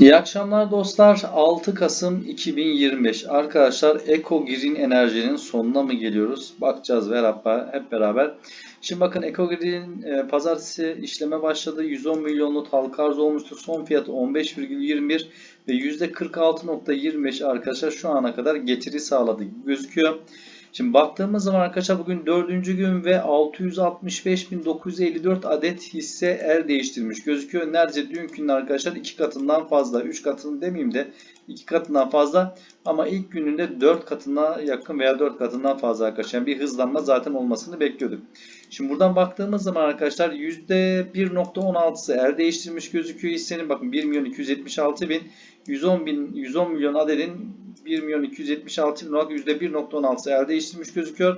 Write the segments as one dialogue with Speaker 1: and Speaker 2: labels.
Speaker 1: İyi akşamlar dostlar. 6 Kasım 2025. Arkadaşlar Eco Green Enerji'nin sonuna mı geliyoruz? Bakacağız hep beraber. Şimdi bakın Eco Green e, pazartesi işleme başladı. 110 milyonluk halka arz olmuştu. Son fiyatı 15,21 ve %46.25 arkadaşlar şu ana kadar getiri sağladı gözüküyor. Şimdi baktığımız zaman arkadaşlar bugün dördüncü gün ve 665.954 adet hisse el değiştirmiş gözüküyor. Neredeyse dünkünün arkadaşlar iki katından fazla. 3 katını demeyeyim de iki katından fazla. Ama ilk gününde 4 katına yakın veya 4 katından fazla arkadaşlar. Yani bir hızlanma zaten olmasını bekliyorduk. Şimdi buradan baktığımız zaman arkadaşlar %1.16'sı el değiştirmiş gözüküyor hissenin. Bakın 1 milyon 276 bin 110 bin 110 milyon adedin 1 milyon 276 bin olarak %1.16'sı el değiştirmiş gözüküyor.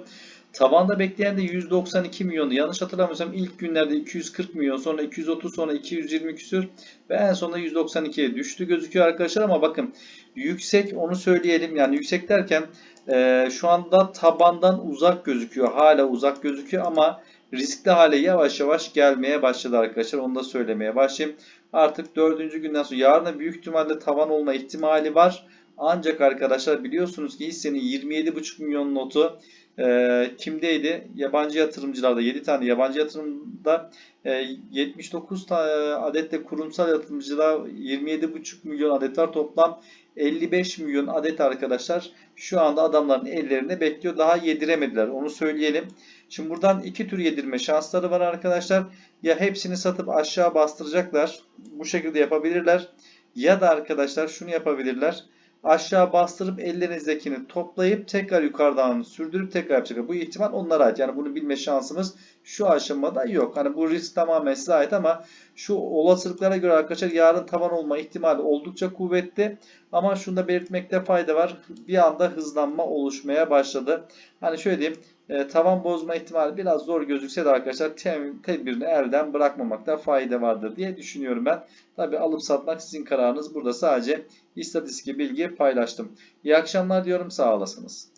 Speaker 1: Tavanda bekleyen de 192 milyonu. Yanlış hatırlamıyorsam ilk günlerde 240 milyon, sonra 230, sonra 220 küsür ve en sonunda 192'ye düştü gözüküyor arkadaşlar ama bakın yüksek onu söyleyelim yani yüksek derken e, şu anda tabandan uzak gözüküyor. Hala uzak gözüküyor ama riskli hale yavaş yavaş gelmeye başladı arkadaşlar. Onu da söylemeye başlayayım. Artık dördüncü günden sonra yarına büyük ihtimalle tavan olma ihtimali var. Ancak arkadaşlar biliyorsunuz ki hissenin 27,5 milyon notu e, kimdeydi? Yabancı yatırımcılarda 7 tane yabancı yatırımda e, 79 tane adetle kurumsal yatırımcılar 27,5 milyon adet var. Toplam 55 milyon adet arkadaşlar şu anda adamların ellerine bekliyor. Daha yediremediler. Onu söyleyelim. Şimdi buradan iki tür yedirme şansları var arkadaşlar. Ya hepsini satıp aşağı bastıracaklar. Bu şekilde yapabilirler. Ya da arkadaşlar şunu yapabilirler aşağı bastırıp ellerinizdekini toplayıp tekrar yukarıdan sürdürüp tekrar yapacaklar. Bu ihtimal onlara ait. Yani bunu bilme şansımız şu aşamada yok. Hani bu risk tamamen size ait ama şu olasılıklara göre arkadaşlar yarın tavan olma ihtimali oldukça kuvvetli. Ama şunu da belirtmekte fayda var. Bir anda hızlanma oluşmaya başladı. Hani şöyle diyeyim. E, tavan bozma ihtimali biraz zor gözükse de arkadaşlar tedbirini elden bırakmamakta fayda vardır diye düşünüyorum ben. Tabi alıp satmak sizin kararınız. Burada sadece istatistik bilgi paylaştım. İyi akşamlar diyorum. Sağ olasınız.